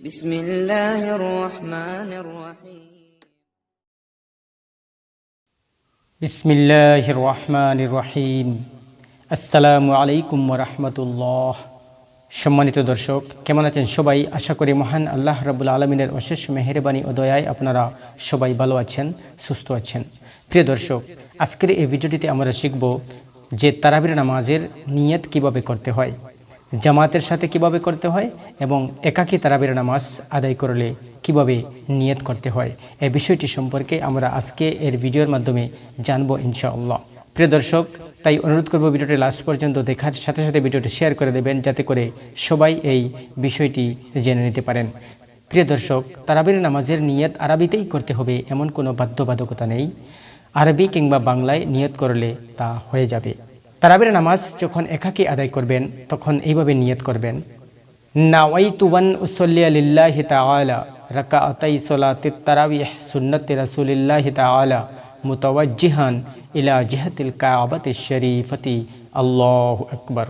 بسم الله الرحمن الرحيم বিসমিল্লাহ রহমান রহিম আসসালামু আলাইকুম রহমতুল্লাহ সম্মানিত দর্শক কেমন আছেন সবাই আশা করি মহান আল্লাহ রাবুল আলমিনের অশেষ মেহরবানি ও দয়ায় আপনারা সবাই ভালো আছেন সুস্থ আছেন প্রিয় দর্শক আজকের এই ভিডিওটিতে আমরা শিখব যে তারাবির নামাজের নিয়ত কিভাবে করতে হয় জামাতের সাথে কীভাবে করতে হয় এবং একাকী তারাবির নামাজ আদায় করলে কীভাবে নিয়ত করতে হয় এই বিষয়টি সম্পর্কে আমরা আজকে এর ভিডিওর মাধ্যমে জানব ইনশাআল্লাহ। প্রিয় দর্শক, তাই অনুরোধ করব ভিডিওটি লাস্ট পর্যন্ত দেখার সাথে সাথে ভিডিওটি শেয়ার করে দেবেন যাতে করে সবাই এই বিষয়টি জেনে নিতে পারেন। প্রিয় দর্শক, তারাবির নামাজের নিয়ত আরবিতেই করতে হবে এমন কোনো বাধ্যবাধকতা নেই। আরবি কিংবা বাংলায় নিয়ত করলে তা হয়ে যাবে। তারাবির নামাজ যখন একাকী আদায় করবেন, তখন এইভাবে নিয়ত করবেন। নাওয়াইতুবান উসল্লিয়া লিল্লাহি তাআলা, রাকাআতাই সালাতিত তারাবিহ সুন্নতি রাসূলিল্লাহি তাআলা, মুতাওয়াজ্জিহান ইলা জিহাতিল কাবাতিশ শরীফতি। আল্লাহু আকবার।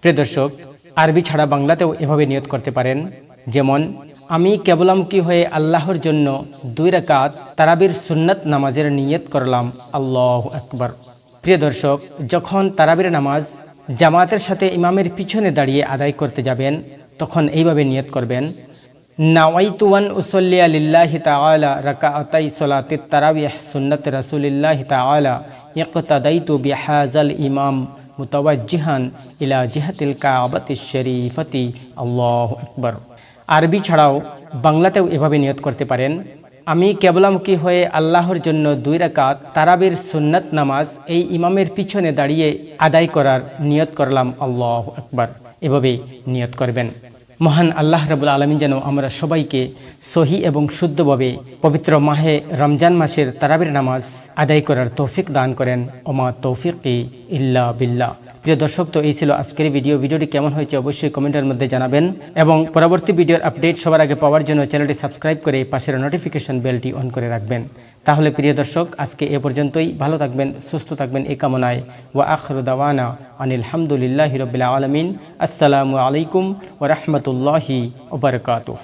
প্রিয় দর্শক, আরবি ছাড়া বাংলাতেও এভাবে নিয়ত করতে পারেন। যেমন, আমি কেবলামুখী হয়ে আল্লাহর জন্য দুই রাকাত তারাবির সুন্নত নামাজের নিয়ত করলাম, আল্লাহ আকবার। প্রিয় দর্শক, যখন তারাবির নামাজ জামাতের সাথে ইমামের পিছনে দাঁড়িয়ে আদায় করতে যাবেন, তখন এইভাবে নিয়ত করবেন নাওয়াইতুয়ান উসল্লিয়া লিল্লাহি তাআলা রাকাআতাই সালাতিত তারাবিহ সুন্নত রাসূলিল্লাহি তাআলা ইকতাদাইতু বিহাযাল ইমাম মুতাওয়াজ্জিহান ইলা জিহাতিল কাবাতিশ শরীফতি। আল্লাহু আকবার। আরবি ছাড়াও বাংলাতেও এভাবে নিয়ত করতে পারেন আমি কেবলামুখী হয়ে আল্লাহর জন্য দুই রাকাত তারাবির সুন্নত নামাজ এই ইমামের পিছনে দাঁড়িয়ে আদায় করার নিয়ত করলাম। আল্লাহ আকবার। এভাবে নিয়ত করবেন। মহান আল্লাহ রাবুল আলমিন যেন আমরা সবাইকে সহি এবং শুদ্ধভাবে পবিত্র মাহে রমজান মাসের তারাবির নামাজ আদায় করার তৌফিক দান করেন। ওমা তৌফিক ইল্লা বিল্লাহ। প্রিয় দর্শক, তো এই ছিল আজকের ভিডিও ভিডিওটি কেমন হয়েছে অবশ্যই কমেন্টের মধ্যে জানাবেন। এবং পরবর্তী ভিডিওর আপডেট সবার আগে পাওয়ার জন্য চ্যানেলটি সাবস্ক্রাইব করে পাশের নোটিফিকেশন বেলটি অন করে রাখবেন। তাহলে প্রিয় দর্শক, আজকে এ পর্যন্তই। ভালো থাকবেন, সুস্থ থাকবেন এই কামনায়। ওয়া আখরু দাওয়ানা আনিল হামদুলিল্লাহি রবিল আলমিন। আসসালামু আলাইকুম ওরহমতুল্লাহি ওবরকাতুহ